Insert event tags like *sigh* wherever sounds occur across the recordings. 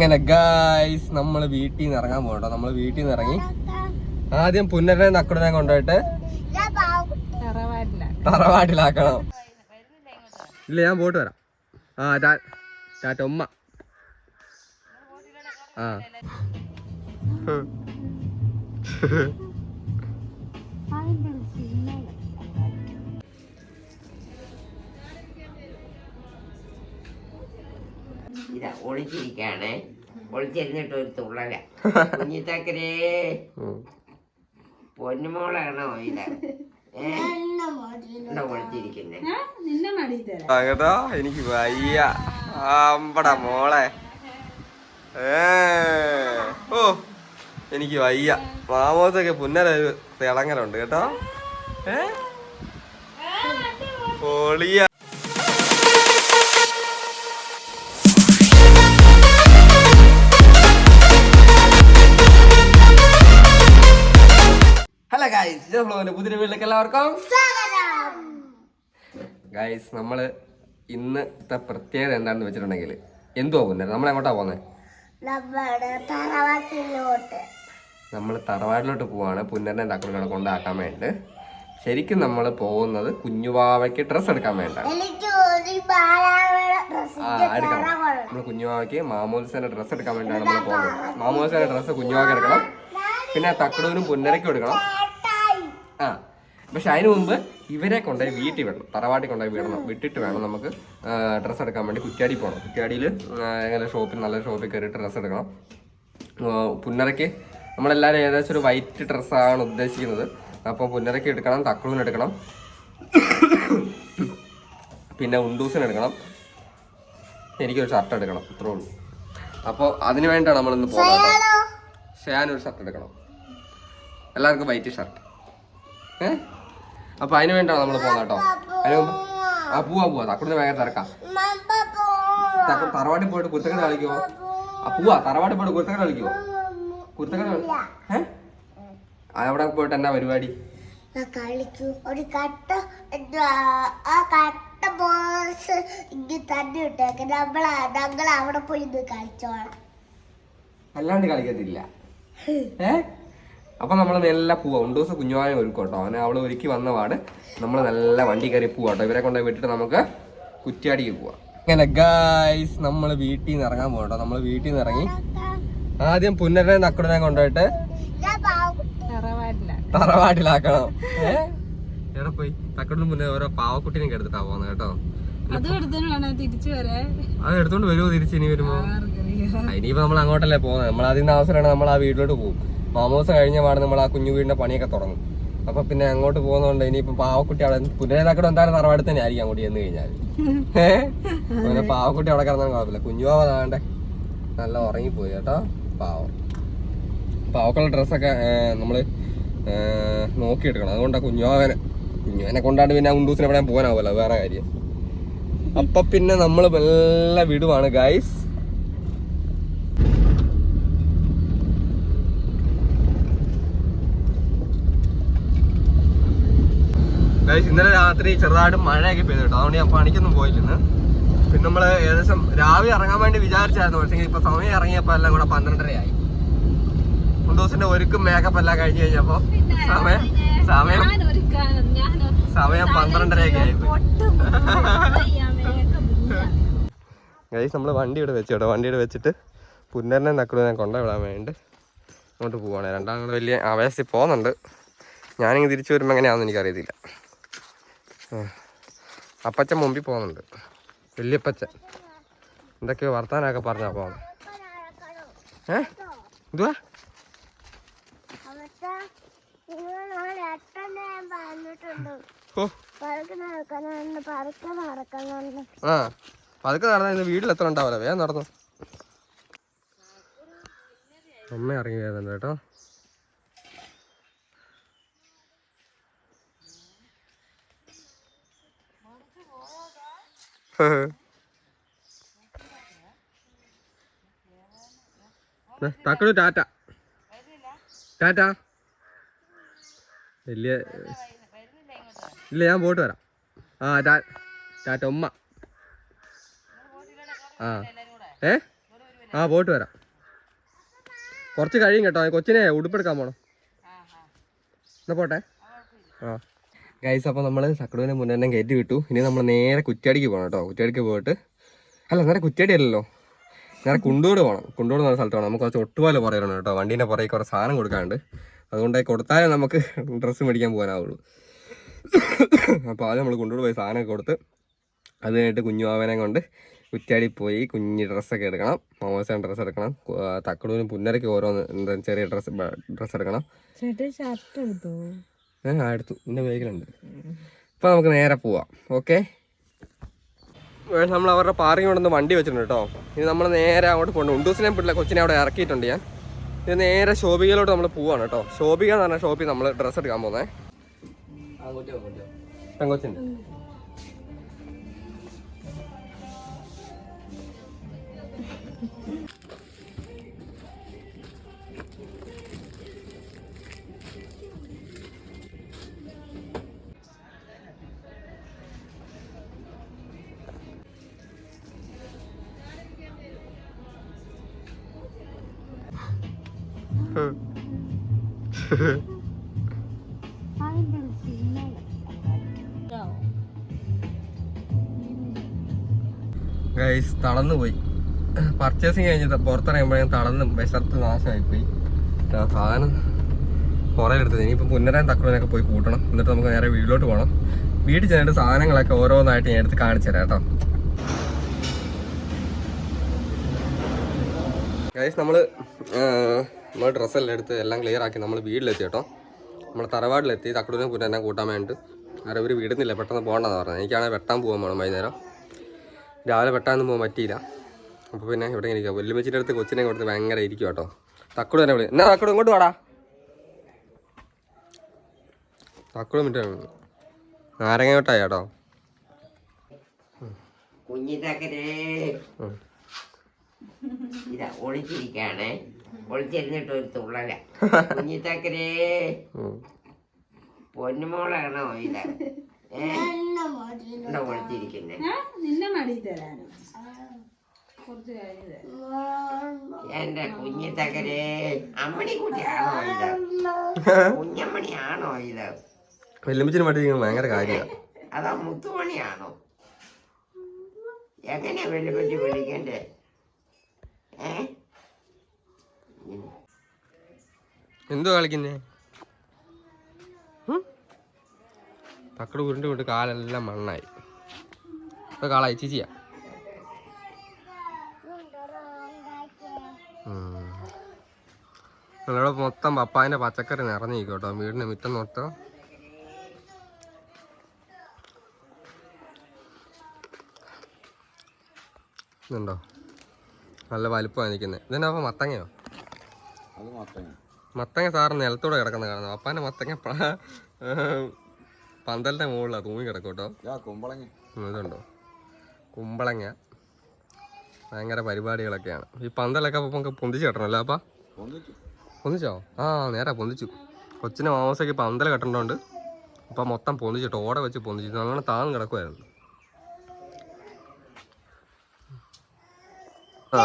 അങ്ങനെ ഗായ്സ് നമ്മൾ വീട്ടിൽ നിന്ന് ഇറങ്ങാൻ പോകട്ടോ. നമ്മൾ വീട്ടിൽ നിന്ന് ഇറങ്ങി ആദ്യം പുന്നരനെ നക്കുടനെ കൊണ്ടുപോയിട്ട് തറവാട്ടിലാക്കണം. ഇല്ല ഞാൻ പോയിട്ട് വരാം. ആ ടാറ്റ ഉമ്മ. ആ. ഇതാ ഒളിച്ചിരിക്കാണേ ഒളിച്ചിരുന്നിട്ട് ഒരു തുള്ളല. *laughs* കുഞ്ഞിത്തക്കരേ. പൊന്നുമോളാണോ ഇത്? കേട്ടോ എനിക്ക് വയ്യ. അമ്പട മോളെ. ഏ. ഓ എനിക്ക് വയ്യ. മാമോസൊക്കെ പുന്നര തിളങ്ങലുണ്ട് കേട്ടോ. ഏ? പൊളിയ. ഗൈസ് ഫ്ലോന്റെ പുതിയ വീട്ടിലേക്ക് എല്ലാവർക്കും. ഗൈസ് നമ്മൾ ഇന്നത്തെ പ്രത്യേകത എന്താണെന്ന് വെച്ചിട്ടുണ്ടെങ്കിൽ എന്തുവാ പോകുന്നത് നമ്മൾ എങ്ങോട്ടാ പോകുന്നത് നമ്മൾ തറവാട്ടിലോട്ട്. പോവാണ്. പുന്നരനെ തക്കടുകളെ കൊണ്ടാക്കാൻ വേണ്ടി ശരിക്കും നമ്മൾ പോകുന്നത് കുഞ്ഞുവാവയ്ക്ക് ഡ്രസ്സ് എടുക്കാൻ വേണ്ട ആ എടുക്കണം നമ്മൾ കുഞ്ഞുവാവയ്ക്ക് മാമോത്സവന്റെ ഡ്രസ്സ് എടുക്കാൻ വേണ്ടിയാണ് നമ്മൾ പോകുന്നത്. മാമോദിസേന ഡ്രസ്സ് കുഞ്ഞുവാവയ്ക്ക് എടുക്കണം. പിന്നെ തക്കടൂരും പുന്നരയ്ക്കും എടുക്കണം. ആ. പക്ഷെ അതിന് മുമ്പ് ഇവരെ കൊണ്ടുപോയി വീട്ടിൽ വിടണം. തറവാട്ടിൽ കൊണ്ടുപോയി വിടണം. വിട്ടിട്ട് വേണം നമുക്ക് ഡ്രസ്സ് എടുക്കാൻ വേണ്ടി കുറ്റ്യാടി പോകണം കുറ്റ്യാടിയിൽ ഇങ്ങനെ ഷോപ്പിൽ നല്ല ഷോപ്പിൽ കയറിയിട്ട് ഡ്രസ്സ് എടുക്കണം. പുന്നരയ്ക്ക് നമ്മളെല്ലാവരും ഏകദേശം ഒരു വൈറ്റ് ഡ്രസ്സാണ് ഉദ്ദേശിക്കുന്നത്. അപ്പോൾ പുന്നരയ്ക്ക് എടുക്കണം തക്കളൂന് എടുക്കണം. പിന്നെ ഉണ്ടൂസിന് എടുക്കണം. എനിക്കൊരു ഷർട്ട് എടുക്കണം ഇത്രേ ഉള്ളൂ. അപ്പോൾ അതിന് വേണ്ടിയാണ് നമ്മളിന്ന് പോകുന്നത് ഷെയാൻ ഒരു ഷർട്ട് എടുക്കണം. എല്ലാവർക്കും വൈറ്റ് ഷർട്ട് ഏ? അപ്പോൾ അതിന് വേണ്ടിയാണ് നമ്മൾ പോകുന്നത് കേട്ടോ. അതിന് ആ പോവാ പോവാ. തക്കുടിന് ഭയങ്കര തിരക്കാം. തറവാട്ടിൽ പോയിട്ട് കുരുത്തക്കട കളിക്കുമോ ആ പോവാ. തറവാട്ടിൽ പോയിട്ട് കുരുത്തക്കട കളിക്കുമോ കുരുത്തക്കട ഏ? അവിടെ പോയിട്ട് എന്നാ പരിപാടി? കളിച്ചു ഒരു കട്ട എന്തുവാ, ആ കട്ട ബോസ് ഇങ്ങനെ തന്നെ ഇട്ടേക്ക്. നമ്മൾ ഞങ്ങൾ അവിടെ പോയി ഇത് കളിച്ചോളാം. അല്ലാണ്ട് കളിക്കത്തില്ല. ഏ? അപ്പൊ നമ്മൾ നല്ല പോവാം. ഉണ്ട് ദിവസം കുഞ്ഞുവാനെ ഒരുക്കും കേട്ടോ. അവനെ അവൾ ഒരുക്കി വന്ന പാട് നമ്മൾ നല്ല വണ്ടി കയറി പോവാം കേട്ടോ. ഇവരെ കൊണ്ടേ വിട്ടിട്ട് നമുക്ക് കുറ്റ്യാടിക്ക് പോവാം. അങ്ങനെ ഗായ്സ് നമ്മൾ വീട്ടിൽ നിന്ന് ഇറങ്ങാൻ പോകട്ടോ നമ്മൾ വീട്ടിൽ നിന്ന് ഇറങ്ങി ആദ്യം പുന്നരനെ നക്കുടനെ കൊണ്ടുപോയിട്ട് തറവാട്ടിലാക്കണം ഏ? എവിടെ പോയി? തക്കടും മുന്നേ ഓരോ പാവക്കുട്ടിനെ എടുത്തിട്ടാ പോകുന്നത് കേട്ടോ. അതും എടുത്തോണ്ട് വരുമോ തിരിച്ചു ഇനി വരുമോ ഇനിയിപ്പോ നമ്മൾ അങ്ങോട്ടല്ലേ പോകുന്നത്. നമ്മൾ അതിന് അവസരമാണ് നമ്മൾ ആ വീട്ടിലോട്ട് പോകും. മാമോസ കഴിഞ്ഞ പാട് നമ്മൾ ആ കുഞ്ഞു വീടിന്റെ പണിയൊക്കെ തുടങ്ങും. അപ്പൊ പിന്നെ അങ്ങോട്ട് പോകുന്നതുകൊണ്ട് ഇനിയിപ്പോ പാവക്കുട്ടി അവിടെ പുനരേതാക്കട എന്തായാലും തറവാട് തന്നെ ആയിരിക്കും അങ്ങോട്ട് ചെന്ന് കഴിഞ്ഞാൽ പിന്നെ പാവക്കുട്ടി അവിടെ കിടന്നാൽ കുഴപ്പമില്ല. കുഞ്ഞുവാവ താണ്ടേ നല്ല ഉറങ്ങിപ്പോയി കേട്ടോ പാവം. പാവക്കുള്ള ഡ്രസ്സൊക്കെ നമ്മൾ നോക്കിയെടുക്കണം. അതുകൊണ്ടാ കുഞ്ഞുവാവനെ കുഞ്ഞുവനെ കൊണ്ടാണ്ട് പിന്നെ ഉണ്ടൂസിന് എവിടെ പോകാനാവല്ലോ വേറെ കാര്യം. അപ്പൊ പിന്നെ നമ്മൾ മെല്ലെ വിടുവാണ് ഗൈസ് ഗൈസ് ഇന്നലെ രാത്രി ചെറുതായിട്ട് മഴയൊക്കെ പെയ്തു കേട്ടോ. അതുകൊണ്ട് ഞാൻ പണിക്കൊന്നും പോയില്ലെന്ന് പിന്നെ നമ്മൾ ഏകദേശം രാവിലെ ഇറങ്ങാൻ വേണ്ടി വിചാരിച്ചായിരുന്നു. പക്ഷേ ഇപ്പൊ സമയം ഇറങ്ങിയപ്പോ എല്ലാം കൂടെ പന്ത്രണ്ടരയായി. ദിവസത്തിന്റെ ഒരുക്കും മേക്കപ്പ് എല്ലാം കഴിഞ്ഞു കഴിഞ്ഞപ്പോ സമയം സമയം സമയം പന്ത്രണ്ടരയൊക്കെ ആയി നമ്മൾ ഗൈസ് നമ്മൾ വണ്ടി ഇവിടെ വെച്ചു കേട്ടോ. വണ്ടി ഇവിടെ വെച്ചിട്ട് പുന്നരനെ നക്കളും ഞാൻ കൊണ്ടുവിടാൻ വേണ്ടി അങ്ങോട്ട് പോവാണ്. രണ്ടാം വലിയ ആവേശത്തിൽ പോകുന്നുണ്ട്. ഞാനിങ്ങനെ തിരിച്ചു വരുമ്പോൾ എങ്ങനെയാണെന്ന് എനിക്കറിയത്തില്ല. അപ്പച്ചൻ മുമ്പിൽ പോകുന്നുണ്ട്. വലിയപ്പച്ചൻ. എന്തൊക്കെയോ വർത്താനൊക്കെ പറഞ്ഞാ പോകുന്നത് ഏ? എന്തുവാ? ഓ. ആ. പതുക്കെ നടന്ന ഇന്ന് വീട്ടിൽ എത്ര ഉണ്ടാവില്ല വേഗം നടന്നു. അമ്മ ഇറങ്ങി വേദന കേട്ടോ. തക്കടു ടാറ്റ. ടാറ്റ. വലിയ ഇല്ല ഞാൻ പോയിട്ട് വരാം. ആ ടാറ്റ ഉമ്മ. ആ. ഏ? ആ പോയിട്ട് വരാം. കുറച്ച് കഴിയും കേട്ടോ കൊച്ചിനെ ഉടുപ്പെടുക്കാൻ പോണം. എന്നാ പോട്ടെ? ആ. ഗൈസ് അപ്പോൾ നമ്മൾ സക്കടുവിനെ മുന്നേ തന്നെ കയറ്റി വിട്ടു. ഇനി നമ്മൾ നേരെ കുറ്റാടിക്ക് പോകണം കേട്ടോ. കുറ്റാടിക്ക് പോയിട്ട് അല്ല നേരെ കുറ്റാടി അല്ലല്ലോ. നേരെ കുണ്ടോട് പോകണം കുണ്ടോട് എന്ന സ്ഥലത്ത് പോകണം നമുക്ക് കുറച്ച് ഒട്ടുപാല പറയണം കേട്ടോ. വണ്ടീന്റെ പുറകെ കുറേ സാധനം കൊടുക്കാണ്ട് അതുകൊണ്ട് കൊടുത്താലേ നമുക്ക് ഡ്രസ്സ് മേടിക്കാൻ പോകാനാവുള്ളൂ. അപ്പോൾ ആദ്യം നമ്മൾ കുണ്ടോട് പോയി സാധനമൊക്കെ കൊടുത്ത് അത് കഴിഞ്ഞിട്ട് കുഞ്ഞുമാവനെ കൊണ്ട് കുറ്റാടി പോയി കുഞ്ഞ് ഡ്രസ്സൊക്കെ എടുക്കണം. മോശം ഡ്രസ്സ് എടുക്കണം. തക്കടൂരും പുന്നരയ്ക്ക് ഓരോന്ന് ചെറിയ ഡ്രസ്സ് ഡ്രസ്സ് എടുക്കണം. ചേട്ടൻ ഷർട്ട് എടുത്തു ഏ ആ എടുത്തു എന്റെ ബാഗിലുണ്ട് ഇപ്പം നമുക്ക് നേരെ പോവാം. ഓക്കെ? നമ്മൾ അവരുടെ പാർക്കിംഗ് കൊണ്ടൊന്ന് വണ്ടി വെച്ചിട്ടുണ്ട് കേട്ടോ ഇനി നമ്മൾ നേരെ അങ്ങോട്ട് പോകണം ഉണ്ടൂസിനെ പിള്ളേ കൊച്ചിനെ അവിടെ ഇറക്കിയിട്ടുണ്ട് ഞാൻ. ഇത് നേരെ ശോഭികയിലോട്ട് നമ്മൾ പോവാണ് കേട്ടോ ശോഭിക എന്ന് പറഞ്ഞ ഷോപ്പിൽ നമ്മൾ ഡ്രസ്സ് എടുക്കാൻ പോകുന്നേ. പെങ്കൊച്ചിന്റെ ഗൈസ് തളർന്നു പോയി. പർച്ചേസിങ് കഴിഞ്ഞിട്ട് പുറത്തിറങ്ങുമ്പോഴേ തളർന്ന്. വിശർത്ത് നാശമായി പോയി സാധനം കുറേ എടുത്തത്. ഇനിയിപ്പോൾ പുന്നരാൻ തക്കുടനൊക്കെ പോയി കൂട്ടണം. എന്നിട്ട് നമുക്ക് നേരെ വീട്ടിലോട്ട് പോകണം വീട്ടിൽ ചെന്നിട്ട് സാധനങ്ങളൊക്കെ ഓരോന്നായിട്ട് ഞാൻ എടുത്ത് കാണിച്ചു തരാം കേട്ടോ. ഗൈസ് നമ്മൾ നമ്മൾ ഡ്രസ്സെല്ലാം എടുത്ത് എല്ലാം ക്ലിയർ ആക്കി നമ്മൾ വീട്ടിലെത്തി കേട്ടോ. നമ്മൾ തറവാട്ടിലെത്തി തക്കുടിനെ എന്നെ കൂട്ടാൻ വേണ്ടിയിട്ട് ആരും ഒരു വിടുന്നില്ല പെട്ടെന്ന് പോകണ്ടെന്ന് പറഞ്ഞത്. എനിക്കാണെങ്കിൽ വെട്ടാൻ പോകാൻ വേണം വൈകുന്നേരം. രാവിലെ വെട്ടാനൊന്നും പോകാൻ പറ്റിയില്ല. അപ്പോൾ പിന്നെ ഇവിടെ ഇരിക്കുക വെല്ലുമിച്ചിന്റെ അടുത്ത് കൊച്ചിനെ കൊടുത്ത് ഭയങ്കര ഇരിക്കും കേട്ടോ. തക്കുട തന്നെ വിളി എന്നാ തക്കുട ഇങ്ങോട്ട് വാടാ. തക്കുട മിറ്റ നാരങ്ങ മിഠായി കേട്ടോ. കുഞ്ഞിത്തക്കരേ ഉം. ഇതാ ഒളിച്ചിരിക്കാണേ. ഒളിച്ചിരുന്നിട്ട് ഒരു തുള്ളല. *laughs* കുഞ്ഞിത്തക്കരേ. പൊന്നുമോളാണോ ഇത്? ഒളിച്ചിരിക്കുന്നേ നിന്നെ മടി തരാനോ? എന്റെ കുഞ്ഞിത്തക്കരേ അമ്മണി കുട്ടിയാണോ ഇത്? *laughs* കുഞ്ഞമ്മണിയാണോ ഇത്? വെല്ലുമ്പിച്ചിന് മടി ഭയങ്കര കാര്യമാണ് അതാ മുത്തുമണിയാണോ? എങ്ങനെയാ വെല്ലുമ്പിച്ച് വിളിക്കണ്ടേ? ഏ? എന്തോ കളിക്കുന്നേ? തക്കട് ഉരുണ്ട് വിട്ട് കാലെല്ലാം മണ്ണായി. ഇപ്പൊ കാളായി ചിച്ചിയാ? നമ്മളിവിടെ മൊത്തം പപ്പായന്റെ പച്ചക്കറി നിറഞ്ഞിരിക്കും വീടിന്റെ മുറ്റം മൊത്തം. ഇതുണ്ടോ? നല്ല വലുപ്പമാണ് നിൽക്കുന്നത് ഇതെന്നാ അപ്പൊ മത്തങ്ങയോ? മത്തങ്ങ. സാറ് നിലത്തൂടെ കിടക്കുന്ന കാണുന്നു അപ്പാന്റെ മത്തങ്ങ പന്തലിന്റെ മുകളിലാണ് തൂങ്ങി കിടക്കും കേട്ടോ. കുമ്പളങ്ങ. ഇതുണ്ടോ? കുമ്പളങ്ങ. ഭയങ്കര പരിപാടികളൊക്കെയാണ്. ഈ പന്തലൊക്കെ അപ്പൊ നമുക്ക് പൊന്തിച്ച് കെട്ടണമല്ലോ അപ്പാ? പൊന്തിച്ചോ. ആ നേരെ പൊന്തിച്ചു. കൊച്ചിന് മാമസയ്ക്ക് പന്തൽ കെട്ടണ്ടോണ്ട് അപ്പം മൊത്തം പൊന്തിച്ചിട്ട് ഓട വെച്ച് പൊന്തിച്ചു. നല്ലോണം താന്ന് കിടക്കുമായിരുന്നു ആ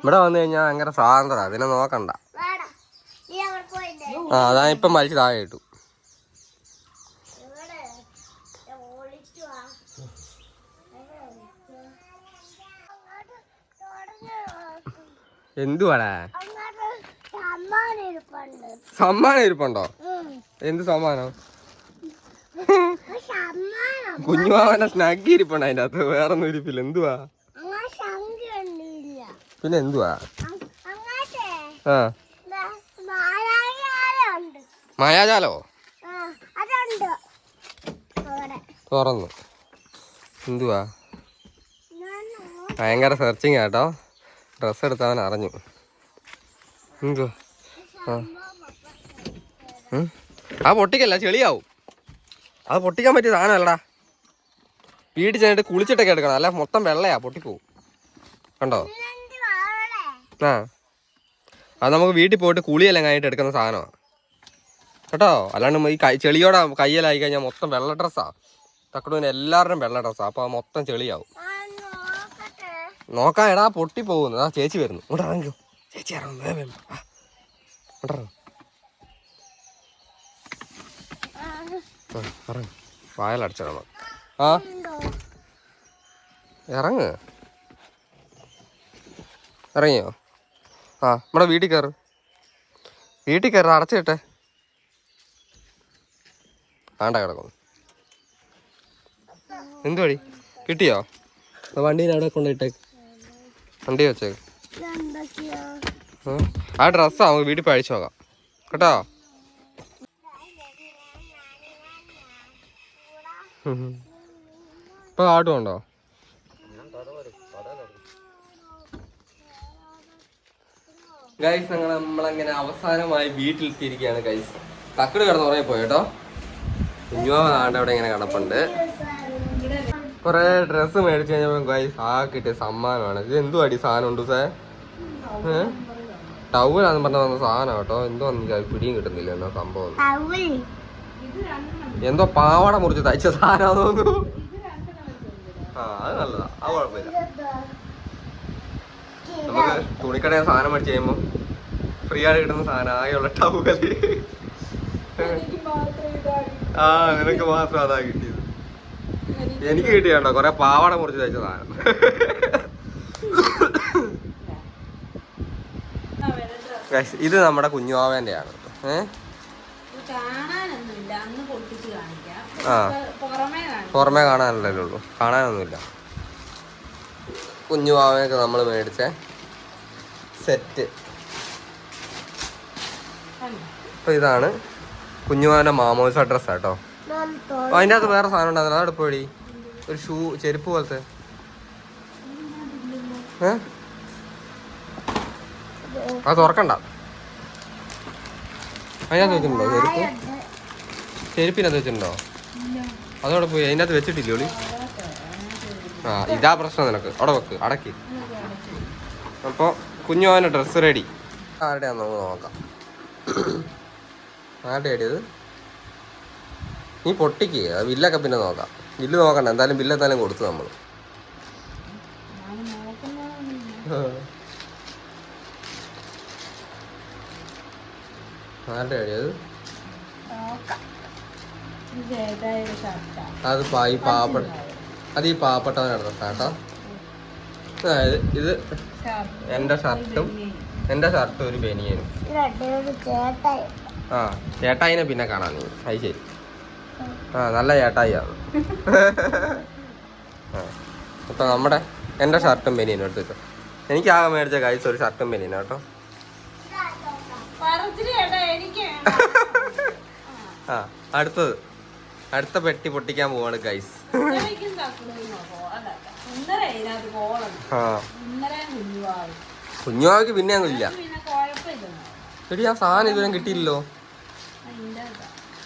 ഇവിടെ വന്നു കഴിഞ്ഞാൽ ഭയങ്കര സ്വാതന്ത്ര്യം. അതിനെ നോക്കണ്ട വേടാ നീ അവിടെ പോയില്ലേ ആ അതാ ഇപ്പം വലിച്ച് താഴെ ഇട്ടു. എന്തുവാടാ? സമ്മാനം ഇരിപ്പുണ്ട്. എന്ത് സമ്മാനം? കുഞ്ഞുമാവന്റെ സ്നഗ്ഗി ഇരിപ്പുണ്ട് അതിന്റെ അകത്ത്. വേറെ ഒന്നും ഇരിപ്പില്ല. എന്തുവാ? പിന്നെ എന്തുവാ? ആ. മായാജാലോ? തുറന്നു. എന്തുവാ? ഭയങ്കര സെർച്ചിങ് കേട്ടോ. ഡ്രസ്സ് എടുത്താൻ അറിഞ്ഞു. എന്തുവാ? ആ. പൊട്ടിക്കല്ല ചെളിയാവും. അത് പൊട്ടിക്കാൻ പറ്റിയ സാധനമല്ലടാ. വീട്ടിൽ ചെന്നിട്ട് കുളിച്ചിട്ടൊക്കെ എടുക്കണം. അല്ല മൊത്തം വെള്ളയാ പൊട്ടിപ്പോവും കണ്ടോ? ആ. അത് നമുക്ക് വീട്ടിൽ പോയിട്ട് കുളിയെല്ലാം കഴിഞ്ഞിട്ട് എടുക്കുന്ന സാധനമാണ് കേട്ടോ? അല്ലാണ്ട് ഈ കൈ ചെളിയോടെ കയ്യിലായി കഴിഞ്ഞാൽ മൊത്തം വെള്ള ഡ്രസ്സാ. തക്കടൂന് എല്ലാവരുടെയും വെള്ള ഡ്രസ്സാ. അപ്പോൾ മൊത്തം ചെളിയാവും. നോക്കാൻ എടാ പൊട്ടി പോകുന്നു. ആ ചേച്ചി വരുന്നു. ഇങ്ങോട്ട് ചേച്ചി ഇറങ്ങും. വേഗം ആ? ഇറങ്ങ്. ഇറങ്ങിയോ? ആ നമ്മുടെ വീട്ടിൽ കയറ്. വീട്ടിൽ കയറി. അടച്ചിട്ടെ. ആണ്ട കിടക്കുന്നു. എന്ത് വഴി കിട്ടിയോ? ആ വണ്ടീനെ അവിടെ കൊണ്ടുപോയിട്ടേക്ക് വണ്ടി വെച്ചേക്ക്. ആ ഡ്രസ്സാ നമുക്ക് വീട്ടിൽ പോയി അഴിച്ചു നോക്കാം. കേട്ടോ? ഇപ്പൊ ഇപ്പൊ ആട്ടുണ്ടോ ഗൈസ് ഞങ്ങൾ നമ്മളങ്ങനെ അവസാനമായി വീട്ടിലെത്തിയിരിക്കുകയാണ് ഗൈസ് തക്കട് കിടന്ന് ഉറങ്ങിപ്പോയി കേട്ടോ? കുഞ്ഞുമാവ നാണ്ട് അവിടെ ഇങ്ങനെ കിടപ്പുണ്ട്. കുറേ ഡ്രസ്സ് മേടിച്ചു കഴിഞ്ഞപ്പോ ഗൈസ് ആ കിട്ടിയ സമ്മാനമാണ്. ഇത് എന്തു അടി സാധനം ഉണ്ട് സേ ടൗലാന്ന് പറഞ്ഞ വന്ന സാധനം കേട്ടോ. എന്തോ എനിക്ക് പിടിയും കിട്ടുന്നില്ല എന്നാ സംഭവം. എന്തോ പാവാട മുറിച്ച് തയ്ച്ച സാധനം തോന്നുന്നു. ആ അത് നല്ലതാ. അത് കുഴപ്പമില്ല. നമുക്ക് തുണിക്കടയിൽ സാധനം മേടിച്ച് കഴിയുമ്പോ ഫ്രീ ആയിട്ട് കിട്ടുന്ന സാധനം ആകെയുള്ള ടൗകൽ ആ നിനക്ക് മാത്രം അതാ കിട്ടിയത്. എനിക്ക് കിട്ടിയാണ്ടോ കൊറേ പാവാട മുറിച്ച് തയ്ച്ചതാണ് ഇത് നമ്മുടെ കുഞ്ഞുവാവേന്റെ ആണ് ഏഹ് ആ. പുറമേ കാണാനല്ലേ ഉള്ളൂ. കാണാനൊന്നുമില്ല. കുഞ്ഞുവാവയൊക്കെ നമ്മൾ മേടിച്ച സെറ്റ്. അപ്പൊ ഇതാണ് കുഞ്ഞുവാവന്റെ മാമോസ് അഡ്രസ് ആട്ടോ അതിന്റെ അതിന്റെ അകത്ത് വേറെ സാധനം ഉണ്ടായിരുന്നു. അതെടുപ്പ് വഴി ഒരു ഷൂ ചെരുപ്പ് പോലത്തെ. അത് തുറക്കണ്ട. അതിനകത്ത് വെച്ചിട്ടുണ്ടോ ചെരുപ്പ്? ചെരുപ്പിനകത്ത് വെച്ചിട്ടുണ്ടോ? അതവിടെ പോയി? അതിനകത്ത് വെച്ചിട്ടില്ലേ ഒളി? ആ ഇതാ പ്രശ്നം നിനക്ക്. അവിടെ വെക്ക് അടക്കി. അപ്പോൾ കുഞ്ഞുവാന്റെ ഡ്രസ്സ് റെഡി. ആരുടെയാന്ന് നമുക്ക് നോക്കാം. ആരുടെ അടിയത് നീ പൊട്ടിക്ക്. ബില്ലൊക്കെ പിന്നെ നോക്കാം. ബില്ല് നോക്കണ്ട. എന്തായാലും ബില്ല് എന്തായാലും കൊടുത്തു നമ്മൾ ആരുടെ അടിയത് അത്? ഈ പാവപ്പെട്ട അത് ഈ പാവപ്പെട്ടവനാണ് ഷർട്ടാ അതായത് ഇത് എന്റെ ഷർട്ടും എന്റെ ഷർട്ടും ഒരു ബനിയനും. ആ ചേട്ടായിനെ പിന്നെ കാണാൻ നീ. അത് ശരി. ആ നല്ല ചേട്ടായിയാണ് ആ അപ്പൊ നമ്മുടെ എന്റെ ഷർട്ടും ബനിയനും എടുത്തിട്ടോ എനിക്ക് ആകെ മേടിച്ച കഴിച്ച ഒരു ഷർട്ടും ബനിയനും കേട്ടോ. ആ അടുത്തത്. അടുത്ത പെട്ടി പൊട്ടിക്കാൻ പോവാണ് ഗൈസ് ആ. കുഞ്ഞുവാക്ക് പിന്നെ അങ്ങ് ഇല്ല. എടി ആ സാധനം ഇതുവരെ കിട്ടിയില്ലല്ലോ.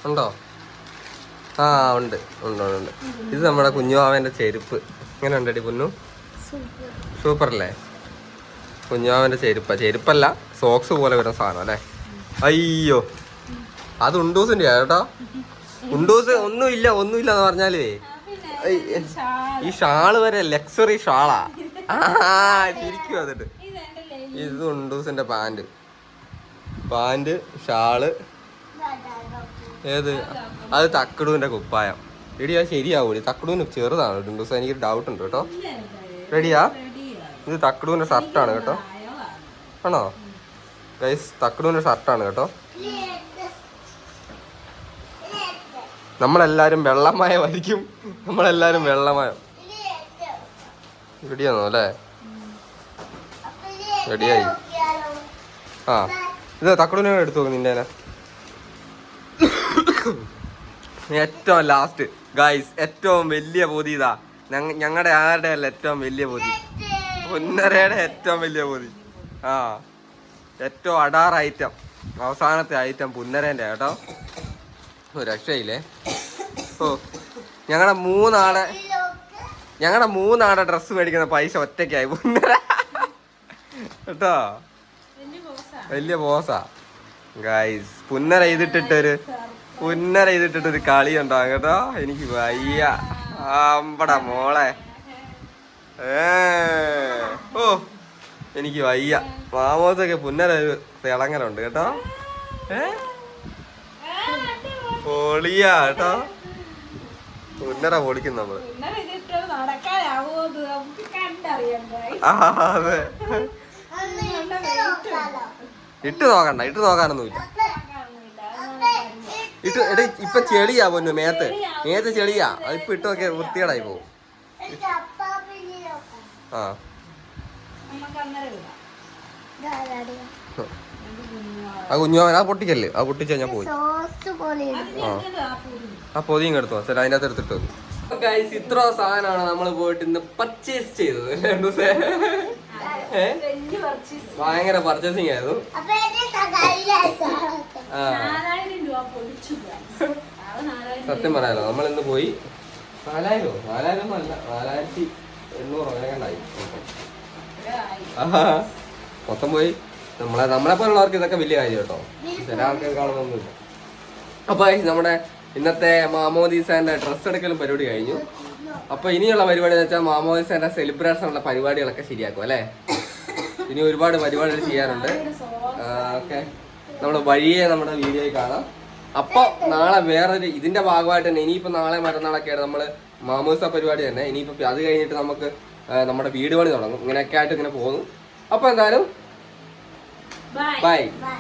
ഉണ്ടോ? ആ ഉണ്ട് ഉണ്ട് ഉണ്ട് ഇത് നമ്മുടെ കുഞ്ഞുവാവന്റെ ചെരുപ്പ്. എങ്ങനെ ഉണ്ടടി കുഞ്ഞു സൂപ്പർ അല്ലേ? കുഞ്ഞുവാവന്റെ ചെരുപ്പ. ചെരുപ്പല്ല സോക്സ് പോലെ വരുന്ന സാധനം അല്ലേ? അയ്യോ. അത് ഉണ്ടൂസിന്റെ കേട്ടോ. ഉണ്ടൂസ് ഒന്നുമില്ല ഒന്നുമില്ല എന്ന് പറഞ്ഞാലേ. ഈ ഷാൾ വരെ ലക്സറി ഷാളാ. ആ ശരിക്കും അതിട്ട്. ഇത് ഉണ്ടൂസിന്റെ പാന്റ്. പാന്റ് ഷാൾ ഏത്? അത് തക്കടൂന്റെ കുപ്പായം. റെഡിയാ അത് തക്കടുവിന് ചെറുതാണ്. ദിവസം എനിക്ക് ഡൗട്ട് ഉണ്ട് കേട്ടോ. റെഡിയാ? ഇത് തക്കടൂന്റെ ഷർട്ടാണ് കേട്ടോ. ആണോ? ഗൈസ് തക്കടൂന്റെ ഷർട്ടാണ് കേട്ടോ. നമ്മളെല്ലാരും വെള്ളമായ വരിക്കും. നമ്മളെല്ലാരും വെള്ളമയം റെഡിയാണോ അല്ലേ? റെഡിയായി. ആ. ഇത് തക്കടൂനെ എടുത്തു നോക്ക് ഏറ്റവും ലാസ്റ്റ് ഗൈസ് ഏറ്റവും വലിയ പൊതി ഇതാ. ഞങ്ങളുടെ ആരുടെ അല്ല ഏറ്റവും വലിയ പൊതി? പൊന്നരയുടെ ഏറ്റവും വലിയ പൊതി. ആ. ഏറ്റവും അടാർ ഐറ്റം അവസാനത്തെ ഐറ്റം പുന്നരേന്റെ കേട്ടോ ഒരു രക്ഷയില്ലേ? ഓ ഞങ്ങളുടെ മൂന്നാളെ ഞങ്ങളുടെ മൂന്നാളെ ഡ്രസ്സ് മേടിക്കുന്ന പൈസ ഒറ്റയ്ക്കായി. പുന്നര. കേട്ടോ? വലിയ ബോസാ ഗൈസ് പുന്നര ചെയ്തിട്ടിട്ടൊരു ചെയ്തിട്ടിട്ട് ഒരു കളി ഉണ്ടാകും കേട്ടോ? എനിക്ക് വയ്യ. ആമ്പട മോളെ. ഏ. ഓ എനിക്ക് വയ്യ. മാമോസൊക്കെ പുന്നര ഒരു തിളങ്ങലുണ്ട് കേട്ടോ? ഏ? പൊളിയാ കേട്ടോ? പുന്നര പൊളിക്കും നമ്മൾ. അതെ. ഇട്ട് നോക്കണ്ട ഇട്ട് നോക്കാനൊന്നുമില്ല. ഇട്ട് എടേ ഇപ്പൊ ചെളിയാ പൊന്നു മേത്ത്. മേത്ത് ചെളിയാ. അതിപ്പോ ഇട്ടൊക്കെ വൃത്തികേടായി നോക്കാം ആ. ആ കുഞ്ഞു ആ പൊട്ടിക്കല്ലേ? ആ പൊട്ടിച്ച ഞാൻ പോയി. ആ. പൊതിയും എടുത്തു. ചില അതിന്റെ അകത്ത് എടുത്തിട്ട്. ഇത്ര സാധനമാണ് നമ്മൾ പോയിട്ട് ഇന്ന് പർച്ചേസ് ചെയ്തത്. രണ്ടു ദിവസം. ഭയങ്കര പർച്ചേസിങ് ആയിരുന്നു. ആ. സത്യം പറയാലോ നമ്മൾ ഇന്ന് പോയി നാലായിരോ? നാലായിരം ഒന്നും അല്ല നാലായിരത്തി എണ്ണൂറോ അങ്ങനെ കണ്ടായി ആഹാ. മൊത്തം പോയി. നമ്മളെ നമ്മളെ പോലുള്ളവർക്ക് ഇതൊക്കെ വലിയ കാര്യം കേട്ടോ. ചില ആൾക്കാർ കാണുന്നൊന്നുമില്ല. അപ്പൊ നമ്മുടെ ഇന്നത്തെ മാമോദീസാന്റെ ഡ്രസ് എടുക്കലും പരിപാടി കഴിഞ്ഞു. അപ്പൊ ഇനിയുള്ള പരിപാടി എന്ന് വെച്ചാൽ മാമോദീസാന്റെ സെലിബ്രേഷൻ ഉള്ള പരിപാടികളൊക്കെ ശരിയാക്കും അല്ലേ? ഇനി ഒരുപാട് പരിപാടികൾ ചെയ്യാറുണ്ട് ഓക്കെ. നമ്മുടെ വഴിയെ നമ്മുടെ വീഡിയോയിൽ കാണാം. അപ്പൊ നാളെ വേറൊരു ഇതിന്റെ ഭാഗമായിട്ട് തന്നെ ഇനിയിപ്പോ നാളെ മറ്റന്നാളൊക്കെയാണ് നമ്മൾ മാമോസ പരിപാടി തന്നെ. ഇനിയിപ്പോ അത് കഴിഞ്ഞിട്ട് നമുക്ക് നമ്മുടെ വീട് പണി തുടങ്ങും. ഇങ്ങനെയൊക്കെ ആയിട്ട് ഇങ്ങനെ പോകുന്നു. അപ്പൊ എന്തായാലും ബൈ ബൈ